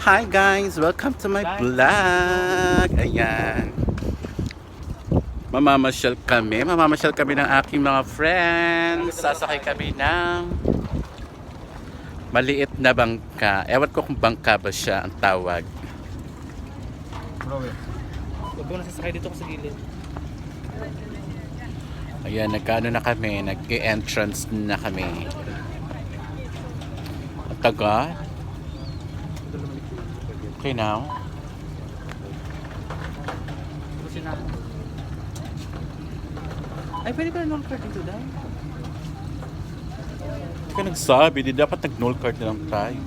Hi guys! Welcome to my vlog! Ayan. Mamamasyal kami. Mamamasyal kami ng aking mga friends. Sasakay kami ng maliit na bangka. Ewan ko kung bangka ba siya ang tawag. Bro. Huwag mo nasasakay dito ko sa gilid. Ayan, nagkano na kami. Nag-entrance na kami. Ang taga. Okay now. Ay, pwede pala non-card dito dahil. Hindi ka nagsabi. Di dapat nag-null card na lang tayo.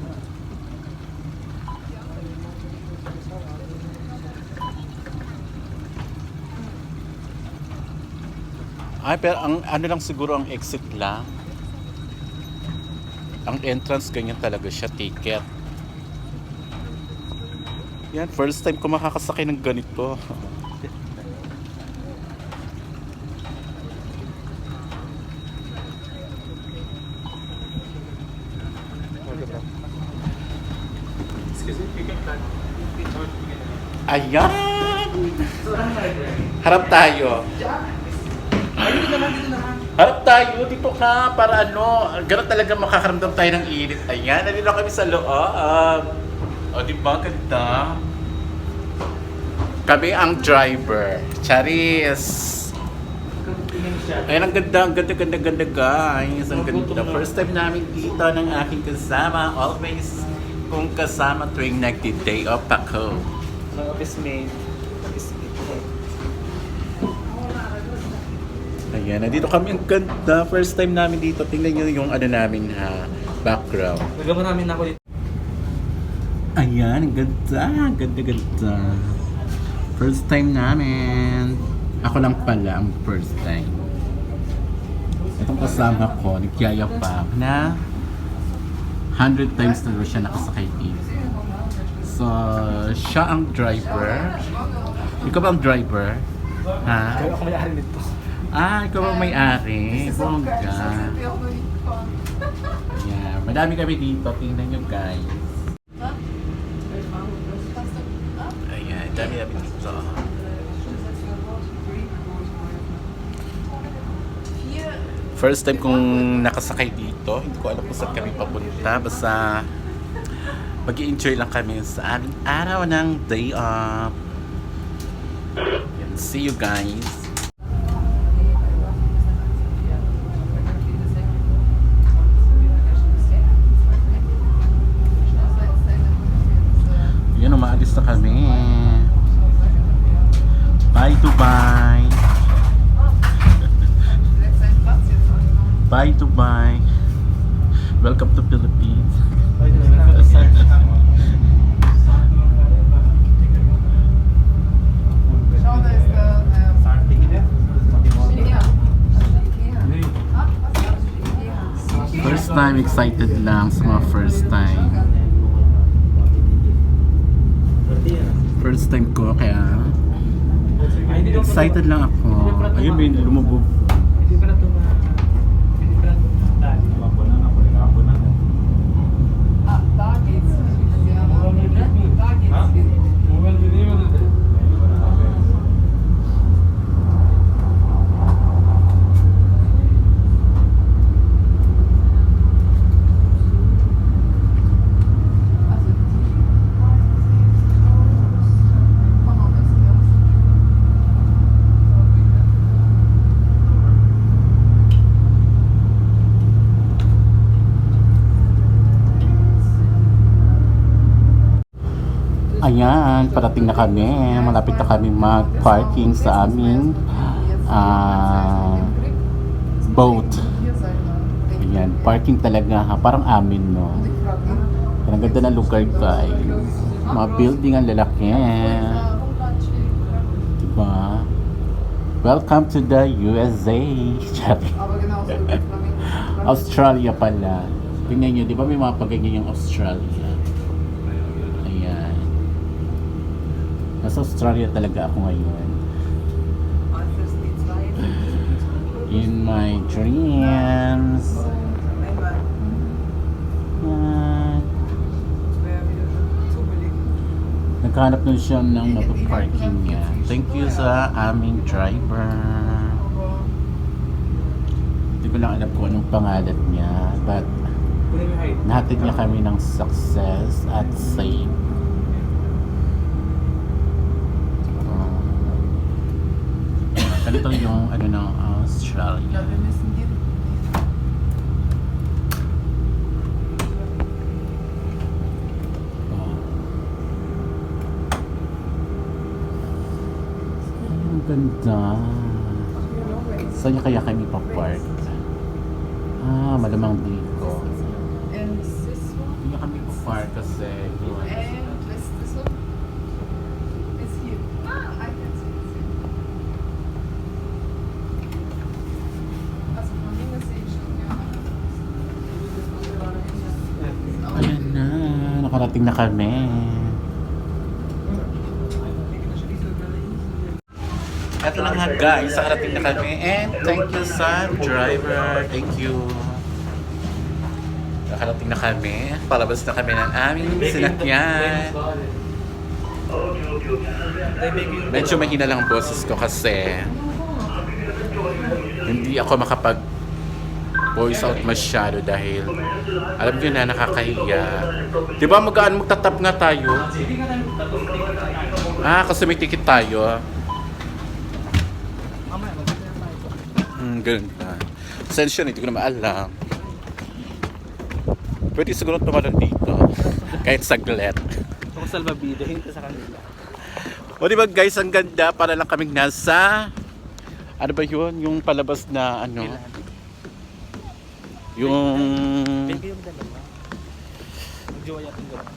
Ay, pero ang ano lang siguro ang exit lang. Ang entrance ganyan talaga siya, ticket. Yan, first time ko makakasakay ng ganito. Ayan! Harap tayo. Harap tayo, dito ka, para ano, gano'n talaga makakaramdam tayo ng init. Ayan, nandito kami sa loob. O, di ba, ganda? Kami ang driver. Charis! Ayan, ang ganda, ang ganda, ganda, ganda, guys. Ang ganda. First time namin dito ng aking kasama. Always kung kasama tuwing nagdi-day off ako. Ng. Office mate. Ayan, nandito kami. Ang ganda. First time namin dito. Tingnan nyo yung ano namin ha, background. Nagawa namin ako dito. Ayan, ang ganda. Ang Ganda, ganda. First time namin. Ako lang pala ang first time. Itong kasama ko, nagyayabang na 100 times na rin siya nakasakay dito. So, siya ang driver. Ikaw ba ang driver? Ha? Ako may-ari nito. Ah, ikaw ba ang may-ari? Bongga. Yeah, madami kami dito. Tingnan nyo guys. Ayan, dami namin dito. First time kong nakasakay dito, hindi ko alam kung saan kami papunta. Basta mag enjoy lang kami sa aming araw ng day off. Yan, see you guys. Bye Dubai. Bye Dubai. Welcome to Philippines. First time excited lang sa mga first time. First time ko kaya excited lang ako. Ayun, may lumubog. Hindi pa na ito na... Hindi pa na ito na... Ayan, parating na kami. Malapit na kami mag-parking sa aming ah, boat. Ayan, parking talaga ha. Parang amin, no? Ang ganda ng lugar, guys. Mga building ang lalaki. Diba? Welcome to the USA. Australia pala. Tingnan nyo, di ba may mga paganyan yung Australia? Ayan. Nasa Australia talaga ako ngayon. In my dreams. Yan. Naghanap na siya ng napaparking niya. Thank you sa aming driver. Hindi ko lang alam kung anong pangalan niya. But nahatid niya kami ng success at safe. Um, ganito yung ano ng Australia. Oh. Ang ganda. Saan kaya kami pa-park? Ah, malamang dito. Hindi kami pa-park kasi yun. Nakarating na kami. Ito na nga guys, nakarating na kami and thank you sa driver, thank you. Nakarating na kami, palabas na kami ng aming sinakyan. Medyo mahina lang ang boses ko kasi hindi ako makapag voice out masyado dahil alam niyo na nakakahiya. Di ba magaan magtatap nga tayo? Hindi. Ah, kasi may ticket tayo. Na tayo. Hmm, ganun pa. Sensyon, hindi ko na maalam. Pwede siguro tumalon dito. Kahit saglit. Ako salbabida, hinta sa kanila. O di ba guys, ang ganda para lang kaming nasa ano ba yun? Yung palabas na ano? Yung Pwede kayong dalawa. Mag-jowa yatin gano'n.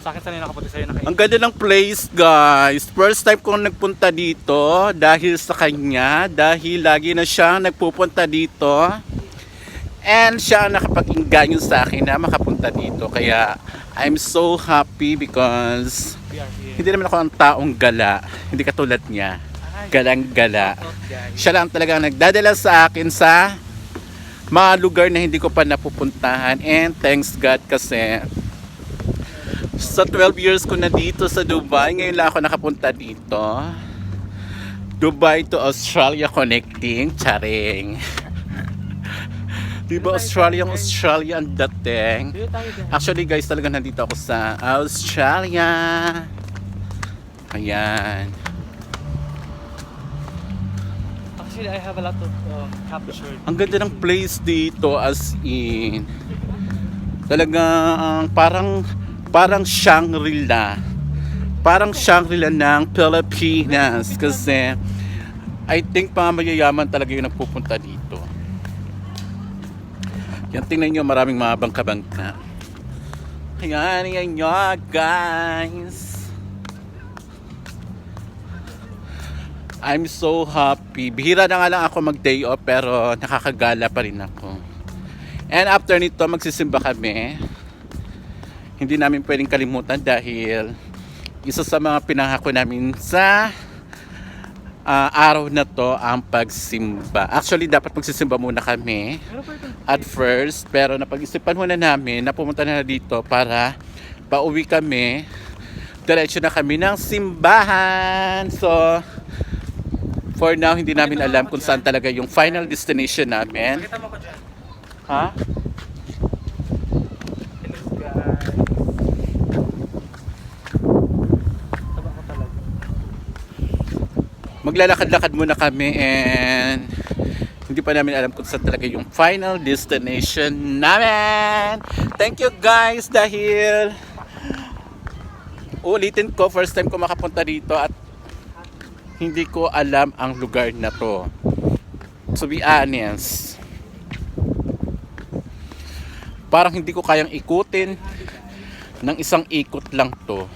Sa akin sanay nakapunta sa'yo na kayo. Ang ganda ng place, guys. First time kong nagpunta dito dahil sa kanya, dahil lagi na siya nagpupunta dito. And siya nakapag-inganyo sa akin na makapunta dito. Kaya I'm so happy because hindi naman ako ang taong gala. Hindi katulad niya. Galang-gala. Siya lang talaga ang nagdadala sa akin sa mga lugar na hindi ko pa napupuntahan. And thanks God kasi sa 12 years ko na dito sa Dubai, ngayon lang ako nakapunta dito. Dubai to Australia connecting. Charing. Di ba Australia ang Australia ang dating? Actually guys, talaga nandito ako sa Australia. Ayan. Actually, I have a lot of um, captured. Ang ganda ng place dito as in. Talagang parang parang Shangri-La. Parang Shangri-La ng Pilipinas kasi I think mga mayayaman talaga yung nagpupunta dito. Yan tingnan nyo maraming mga bangka-bangka. Ayan, yan nyo guys. I'm so happy. Bihira na nga lang ako mag day off pero nakakagala pa rin ako. And after nito magsisimba kami. Hindi namin pwedeng kalimutan dahil isa sa mga pinangako namin sa ah, araw na to ang pagsimba. Actually dapat magsisimba muna kami at first pero napag-isipan muna namin na pumunta na dito para pauwi kami diretso na kami ng simbahan so for now hindi namin alam kung saan talaga yung final destination namin Pakita mo ko dyan. ha? Maglalakad-lakad muna kami and hindi pa namin alam kung saan talaga yung final destination namin. Thank you guys dahil ulitin ko first time ko makapunta dito at hindi ko alam ang lugar na to. To be honest. Parang hindi ko kayang ikutin ng isang ikot lang to.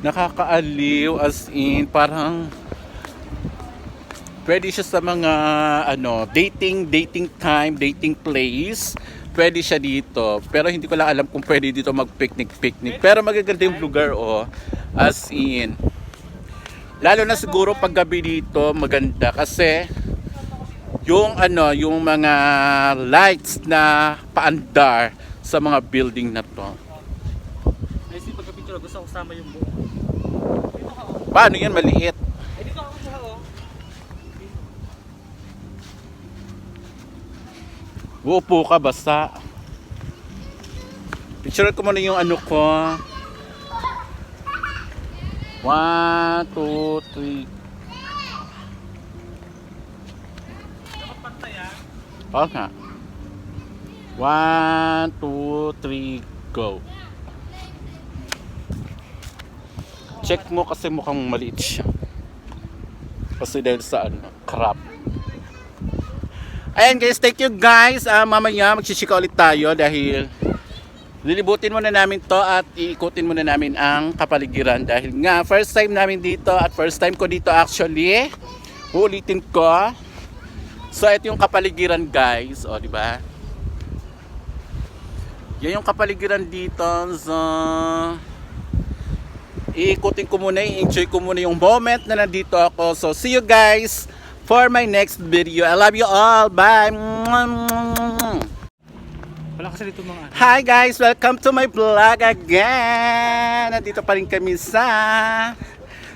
nakakaaliw as in parang pwede siya sa mga ano dating dating time dating place pwede siya dito pero hindi ko lang alam kung pwede dito mag picnic picnic pero magaganda yung lugar oh as in Lalo na siguro pag gabi dito, maganda kasi yung ano, yung mga lights na paandar sa mga building na to. Ay, si pagka-picture, gusto ko kasama yung buo. Paano yan maliit? Eh, dito ako sa, oh. Uupo ka basta. Picture ko muna yung ano ko. One, two, three. Dapat pantay, ah. Oo nga. One, two, three, go. Check mo kasi mukhang maliit siya. Kasi dahil sa ano, crap. Ayan guys, thank you guys. Ah, mamaya magsisika ulit tayo dahil lilibutin muna namin to at iikutin muna namin ang kapaligiran dahil nga first time namin dito at first time ko dito actually. Uulitin ko. So ito yung kapaligiran guys, o di ba? Yan yung kapaligiran dito. So iikutin ko muna, i-enjoy ko muna yung moment na nandito ako. So see you guys for my next video. I love you all. Bye. Wala kasi dito mga ano. Hi guys, welcome to my vlog again. Nandito pa rin kami sa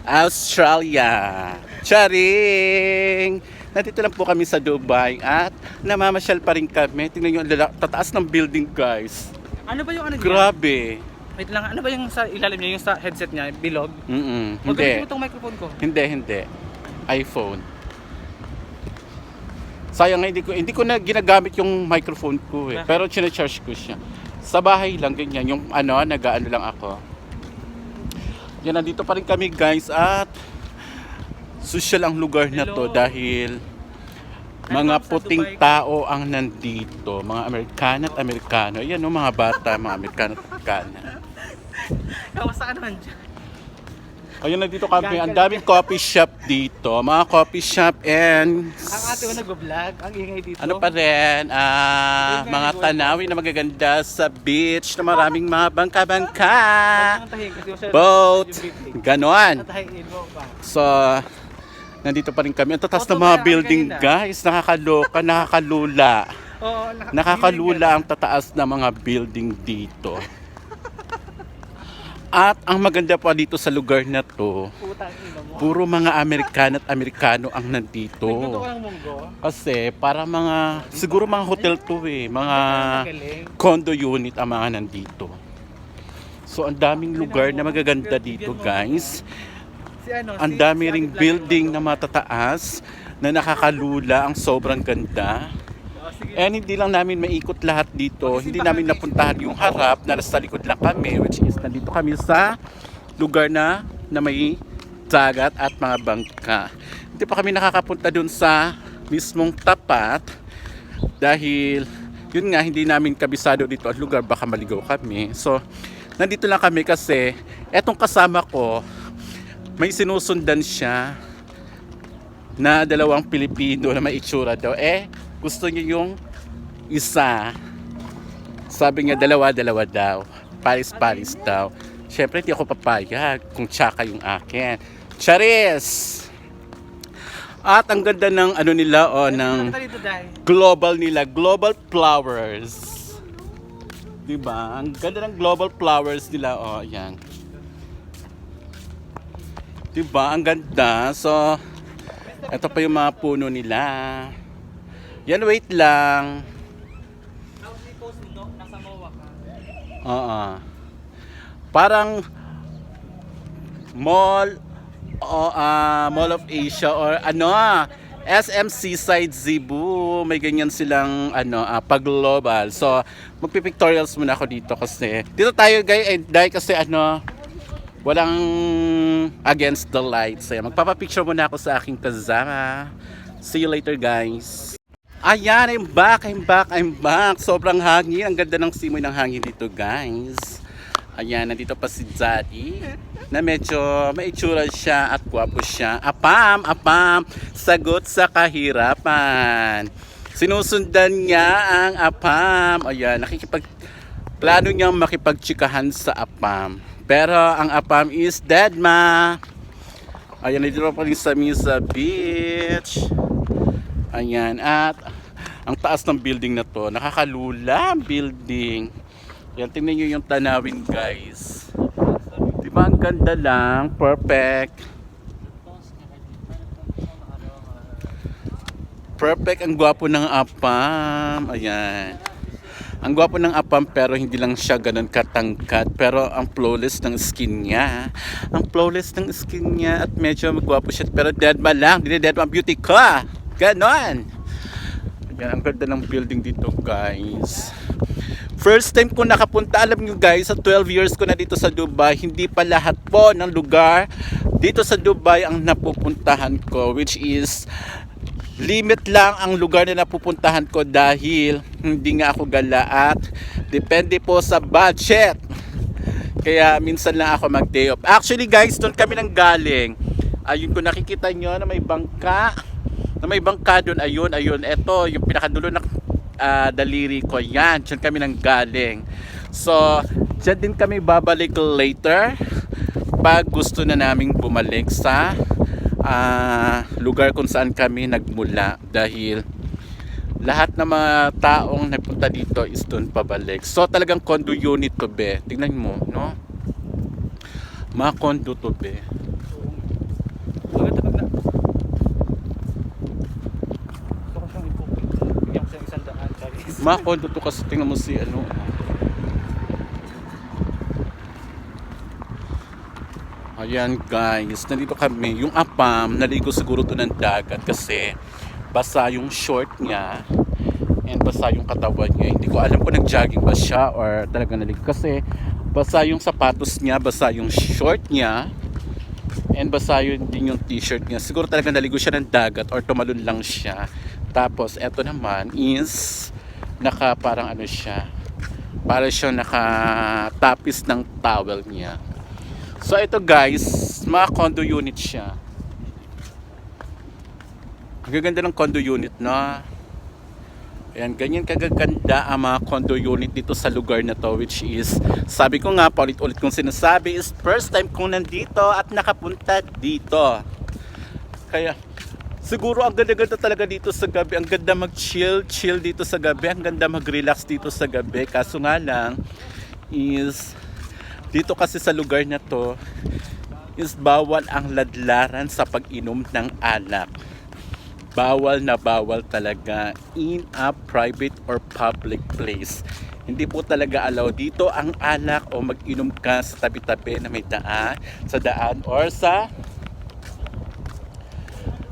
Australia. Charing! Nandito lang po kami sa Dubai at namamasyal pa rin kami. Tingnan nyo, tataas ng building guys. Ano ba yung ano? Grabe. Wait lang, ano ba yung sa ilalim niya, yung sa headset niya, bilog? Mm-mm. Magaling Hindi. itong microphone ko. Hindi, hindi. iPhone. Sayang hindi ko, hindi ko na ginagamit yung microphone ko eh. Pero charge ko siya. Sa bahay lang, ganyan. Yung ano, nag-ano lang ako. Yan, nandito pa rin kami guys at social ang lugar na to Hello. dahil mga puting tao ang nandito. Mga Amerikano at Amerikano. Ayan o, mga bata, mga Amerikano at Amerikana. Kamusta ka naman dyan? Ayun, nandito kami. Ang daming coffee shop dito. Mga coffee shop and Ang ate mo nag-vlog, ang ingay dito. ano pa rin, ah, mga tanawin na magaganda sa beach na maraming mga bangka-bangka, boat, ganon. So, nandito pa rin kami. Ang tatas Photo ng mga building, guys. Nakakaloka, nakakalula. Oo, naka- Nakakalula ang tataas ng mga building dito. At ang maganda pa dito sa lugar na to, puro mga Amerikano at Amerikano ang nandito. Kasi para mga, siguro mga hotel to eh, mga condo unit ang mga nandito. So ang daming lugar na magaganda dito guys. Ano, Ang dami ring building na matataas na nakakalula, ang sobrang ganda. And hindi lang namin maikot lahat dito. Hindi namin napuntahan yung harap na nasa likod lang kami which is nandito kami sa lugar na na may dagat at mga bangka. Hindi pa kami nakakapunta dun sa mismong tapat dahil yun nga hindi namin kabisado dito at lugar baka maligaw kami. So nandito lang kami kasi etong kasama ko may sinusundan siya na dalawang Pilipino na may itsura daw. Eh, gusto niya yung isa. Sabi niya, dalawa-dalawa daw. Paris-paris daw. Siyempre, hindi ako papayag kung tsaka yung akin. Charis! At ang ganda ng ano nila, o, ng dito, Day. global nila, Global Flowers. Diba? Ang ganda ng Global Flowers nila, oh, yan. Diba? Ang ganda. So, ito pa yung mga puno nila. Yan, wait lang. Oo. Parang mall o ah, Mall of Asia or ano ah, SM Seaside Cebu. May ganyan silang ano ah, pag-global. So, magpipictorials muna ako dito kasi dito tayo guys eh, dahil kasi ano walang against the lights. Kaya magpapapicture muna ako sa aking kasama. See you later guys. Ayan, I'm back, I'm back, I'm back. Sobrang hangin. Ang ganda ng simoy ng hangin dito, guys. Ayan, nandito pa si Daddy na medyo maitsura siya at gwapo siya. Apam, apam, sagot sa kahirapan. Sinusundan niya ang apam. Ayan, nakikipag... Plano niyang makipagtsikahan sa apam. Pero ang apam is dead ma. Ayan, dito pa rin sa Misa Beach. Ayan, at ang taas ng building na to, nakakalula building. Yan, tingnan nyo yung tanawin guys. Di ba ang ganda lang? Perfect. Perfect ang gwapo ng apam. Ayan. Ang gwapo ng apam pero hindi lang siya ganun katangkat pero ang flawless ng skin niya. Ang flawless ng skin niya at medyo magwapo siya pero dead ma lang. Hindi dead ma beauty ka. Ganon. Ayan, ang ganda ng building dito guys. First time ko nakapunta, alam nyo guys, sa 12 years ko na dito sa Dubai, hindi pa lahat po ng lugar dito sa Dubai ang napupuntahan ko, which is limit lang ang lugar na napupuntahan ko dahil hindi nga ako gala at depende po sa budget. Kaya minsan lang ako mag day off. Actually guys, doon kami nang galing. Ayun kung nakikita nyo na may bangka. Na may bangka doon. Ayun, ayun. Ito, yung pinakadulo ng ah, daliri ko. Yan, dyan kami nang galing. So, dyan din kami babalik later pag gusto na naming bumalik sa ah, lugar kung saan kami nagmula dahil lahat ng mga taong nagpunta dito is doon pabalik. So talagang condo unit to be. Tingnan mo, no? Mga condo to be. Maganda pag na... Gusto ko siyang ipupin. Bigyan ko siyang isang daan. Charis. Mga condo to kasi tingnan mo si ano. Ayan guys, nandito kami. Yung apam, naligo siguro to ng dagat kasi basa yung short niya and basa yung katawan niya. Hindi ko alam kung nag-jogging ba siya or talaga naligo kasi basa yung sapatos niya, basa yung short niya and basa yun din yung t-shirt niya. Siguro talaga naligo siya ng dagat or tumalon lang siya. Tapos eto naman is naka parang ano siya. Para siya nakatapis ng towel niya. So ito guys, mga condo unit siya. Ang gaganda ng condo unit na. Ayan, ganyan kagaganda ang mga condo unit dito sa lugar na to which is, sabi ko nga, paulit-ulit kong sinasabi is first time kong nandito at nakapunta dito. Kaya, siguro ang ganda-ganda talaga dito sa gabi. Ang ganda mag-chill, chill dito sa gabi. Ang ganda mag-relax dito sa gabi. Kaso nga lang, is, dito kasi sa lugar na to, is bawal ang ladlaran sa pag-inom ng alak bawal na bawal talaga in a private or public place. Hindi po talaga allow dito ang alak o mag-inom ka sa tabi-tabi na may daan, sa daan or sa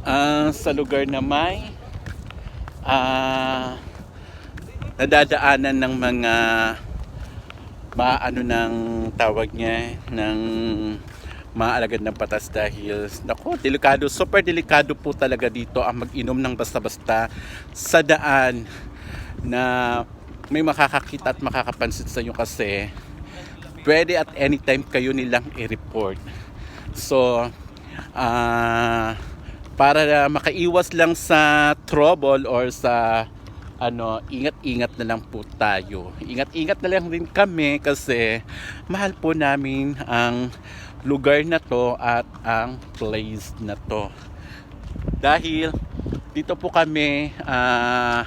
ah, sa lugar na may ah, nadadaanan ng mga maano ng tawag niya ng maalagad ng patas dahil nako delikado super delikado po talaga dito ang mag-inom ng basta-basta sa daan na may makakakita at makakapansin sa inyo kasi pwede at anytime kayo nilang i-report. So ah para makaiwas lang sa trouble or sa ano, ingat-ingat na lang po tayo. Ingat-ingat na lang din kami kasi mahal po namin ang lugar na to at ang place na to. Dahil dito po kami ah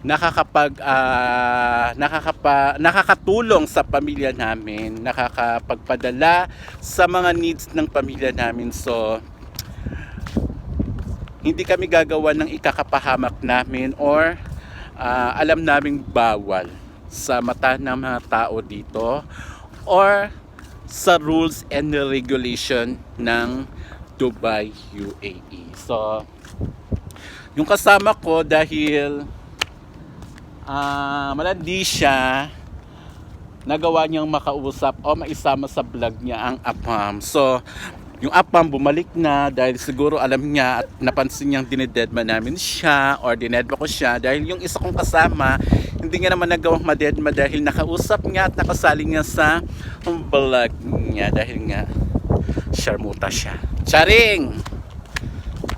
nakakapag ah, nakakapa, nakakatulong sa pamilya namin, nakakapagpadala sa mga needs ng pamilya namin. So, hindi kami gagawa ng ikakapahamak namin or ah, alam naming bawal sa mata ng mga tao dito or sa rules and regulation ng Dubai UAE. So, yung kasama ko dahil ah malandi siya, nagawa niyang makausap o maisama sa vlog niya ang apam. So, yung apam bumalik na dahil siguro alam niya at napansin niyang dinededma namin siya or dinedma ko siya dahil yung isa kong kasama hindi nga naman nagawang madedma dahil nakausap niya at nakasali niya sa vlog niya dahil nga sharmuta siya. Charing!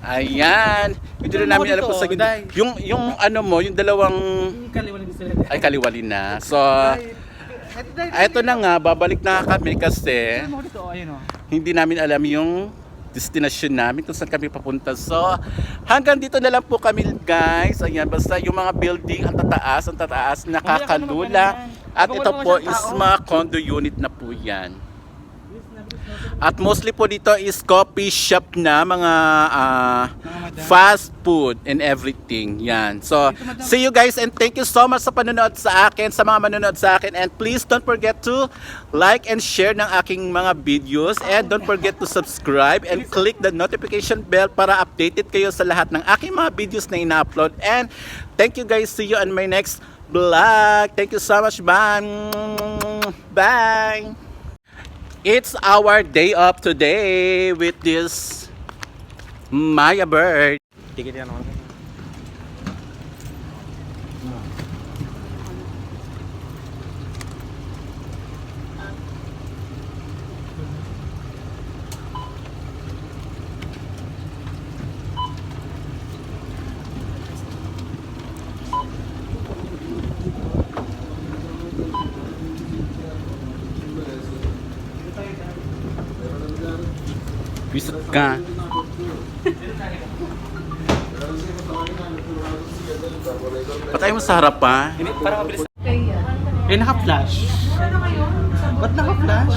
Ayan! Hindi rin namin alam kung sa yung yung ano mo, yung dalawang ay kaliwali na. So, Ito na nga, babalik na kami kasi ayun o. hindi namin alam yung destination namin kung saan kami papunta. So, hanggang dito na lang po kami guys. Ayan, basta yung mga building, ang tataas, ang tataas, nakakalula. At ito po is mga condo unit na po yan. At mostly po dito is coffee shop na mga ah, fast food and everything. Yan. So, see you guys and thank you so much sa panonood sa akin, sa mga manonood sa akin. And please don't forget to like and share ng aking mga videos. And don't forget to subscribe and click the notification bell para updated kayo sa lahat ng aking mga videos na ina-upload. And thank you guys. See you on my next vlog. Thank you so much. Bye. Bye. It's our day off today with this Maya bird. Ka. Patay mo sa harap pa. Hindi, parang mabilis. Eh, naka-flash. Ano? Ba't naka-flash?